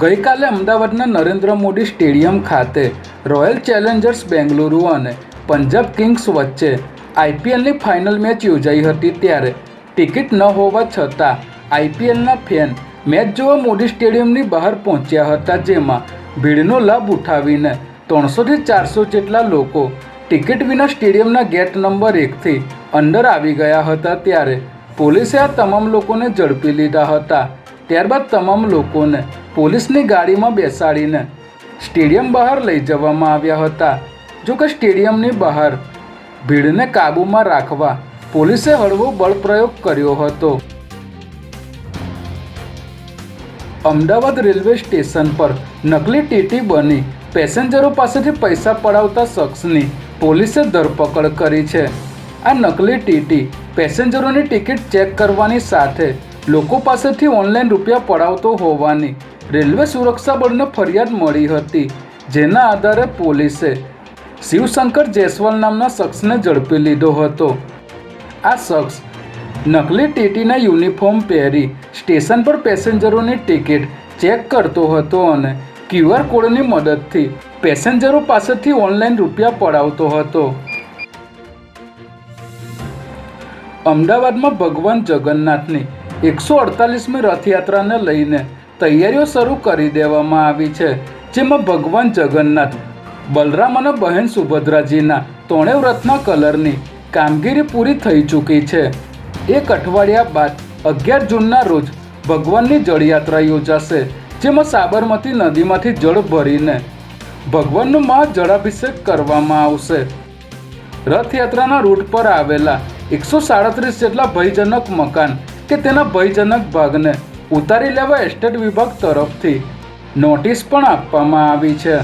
ગઈકાલે અમદાવાદના નરેન્દ્ર મોદી સ્ટેડિયમ ખાતે રોયલ ચેલેન્જર્સ બેંગલુરુ અને પંજાબ કિંગ્સ વચ્ચે આઈપીએલની ફાઇનલ મેચ યોજાઈ હતી ત્યારે ટિકિટ ન હોવા છતાં આઈપીએલના ફેન મેચ જોવા મોદી સ્ટેડિયમની બહાર પહોંચ્યા હતા, જેમાં ભીડનો લાભ ઉઠાવીને ત્રણસોથી ચારસો જેટલા લોકો ટિકિટ વિના સ્ટેડિયમના ગેટ નંબર એકથી અંદર આવી ગયા હતા. ત્યારે પોલીસે આ તમામ લોકોને ઝડપી લીધા હતા. ત્યારબાદ તમામ લોકોને પોલીસની ગાડીમાં બેસાડીને સ્ટેડિયમ બહાર લઈ જવામાં આવ્યા હતા. જો કે સ્ટેડિયમની બહાર ભીડને કાબૂમાં રાખવા પોલીસે હળવો બળપ્રયોગ કર્યો હતો. અમદાવાદ રેલવે સ્ટેશન પર નકલી ટીટી બની પેસેન્જરો પાસેથી પૈસા પડાવતા શખ્સની પોલીસે ધરપકડ કરી છે. આ નકલી ટીટી પેસેન્જરોની ટિકિટ ચેક કરવાની સાથે લોકો પાસેથી ઓનલાઈન રૂપિયા પડાવતો હોવાની રેલવે સુરક્ષા બળને ફરિયાદ મળી હતી, જેના આધારે પોલીસે શિવશંકર જયસ્વાલ નામના શખ્સને ઝડપી લીધો હતો. આ શખ્સ નકલી ટીટીના યુનિફોર્મ પહેરી સ્ટેશન પર પેસેન્જરોની ટિકિટ ચેક કરતો હતો અને ક્યુઆર કોડની મદદથી પેસેન્જરો પાસેથી ઓનલાઈન રૂપિયા પડાવતો હતો. અમદાવાદમાં ભગવાન જગન્નાથની એકસો અડતાલીસમી રથયાત્રાને લઈને તૈયારીઓ શરૂ કરી દેવામાં આવી છે, જેમાં ભગવાન જગન્નાથ, બલરામ અને બહેન સુભદ્રાજીના ત્રણેય રથના કલરની કામગીરી પૂરી થઈ ચૂકી છે. એક અઠવાડિયા બાદ અગિયાર જૂનના રોજ ભગવાનની જળયાત્રા યોજાશે, જેમાં સાબરમતી નદીમાંથી જળ ભરીને ભગવાનનો મહા જળાભિષેક કરવામાં આવશે. રથયાત્રાના રૂટ પર આવેલા એકસો સાડત્રીસ જેટલા ભયજનક મકાન કે તેના ભયજનક ભાગને ઉતારી લેવા એસ્ટેટ વિભાગ તરફથી નોટિસ પણ આપવામાં આવી છે.